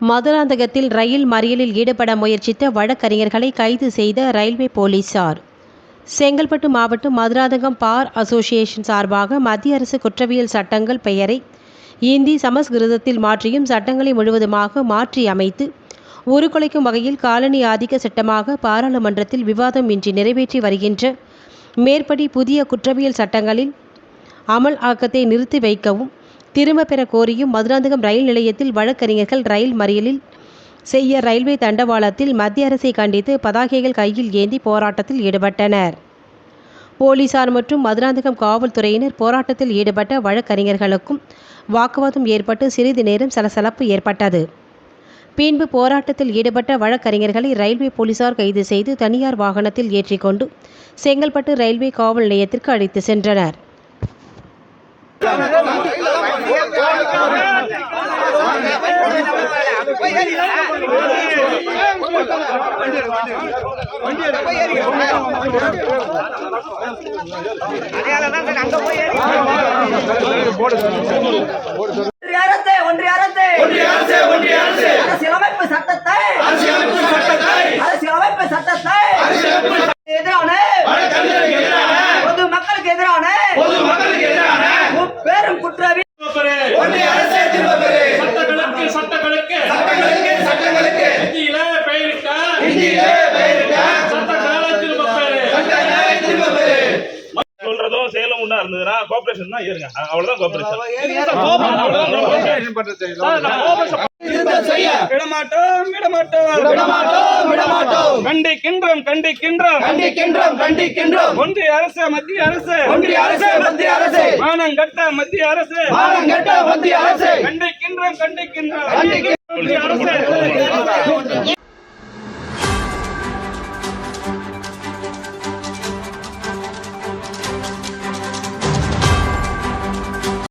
மதுராந்தகத்தில் ரயில் மறியலில் ஈடுபட முயற்சித்த வழக்கறிஞர்களை கைது செய்த ரயில்வே போலீசார். செங்கல்பட்டு மாவட்டம் மதுராந்தகம் பார் அசோசியேஷன் சார்பாக மத்திய அரசு குற்றவியல் சட்டங்கள் பெயரை இந்தி சமஸ்கிருதத்தில் மாற்றியும் சட்டங்களை முழுவதுமாக மாற்றி அமைத்து உருக்குலைக்கும் வகையில் காலனி ஆதிக்க சட்டமாக பாராளுமன்றத்தில் விவாதம் இன்றி நிறைவேற்றி வருகின்ற மேற்படி புதிய குற்றவியல் சட்டங்களில் அமல் ஆக்கத்தை நிறுத்தி வைக்கவும் திரும்ப பெற கோரியும் மதுராந்தகம் ரயில் நிலையத்தில் வழக்கறிஞர்கள் ரயில் மறியலில் செய்ய ரயில்வே தண்டவாளத்தில் மத்திய அரசை கண்டித்து பதாகைகள் கையில் ஏந்தி போராட்டத்தில் ஈடுபட்டனர். போலீசார் மற்றும் மதுராந்தகம் காவல்துறையினர் போராட்டத்தில் ஈடுபட்ட வழக்கறிஞர்களுக்கும் வாக்குவாதம் ஏற்பட்டு சிறிது நேரம் சலசலப்பு ஏற்பட்டது. பின்பு போராட்டத்தில் ஈடுபட்ட வழக்கறிஞர்களை ரயில்வே போலீசார் கைது செய்து தனியார் வாகனத்தில் ஏற்றிக்கொண்டு செங்கல்பட்டு ரயில்வே காவல் நிலையத்திற்கு அழைத்து சென்றனர். ஒன்றிய அரசே ஒன்றிய அரசே ஒன்றிய அரசே ஒன்றிய அரசே அரசியலமைப்பு சட்டத்தை அரசியலமைப்பு சட்டத்தை அரசியலமைப்பு சட்டத்தை எதிரான பொது மக்களுக்கு எதிரான பொது மக்களுக்கு எதிரான பெரும் குற்றவி நல்லா இருந்ததுன்னா கோஆபரேஷன் தான் ஏறுங்க. அவ்வளவுதான் கோஆபரேஷன் விடமாட்டோம் விடமாட்டோம். விடமாட்டோம் விடமாட்டோம். கண்டிக்கின்றோம் கண்டிக்கின்றோம். கண்டிக்கின்றோம் கண்டிக்கின்றோம். ஒன்றிய அரசு மத்திய அரசு.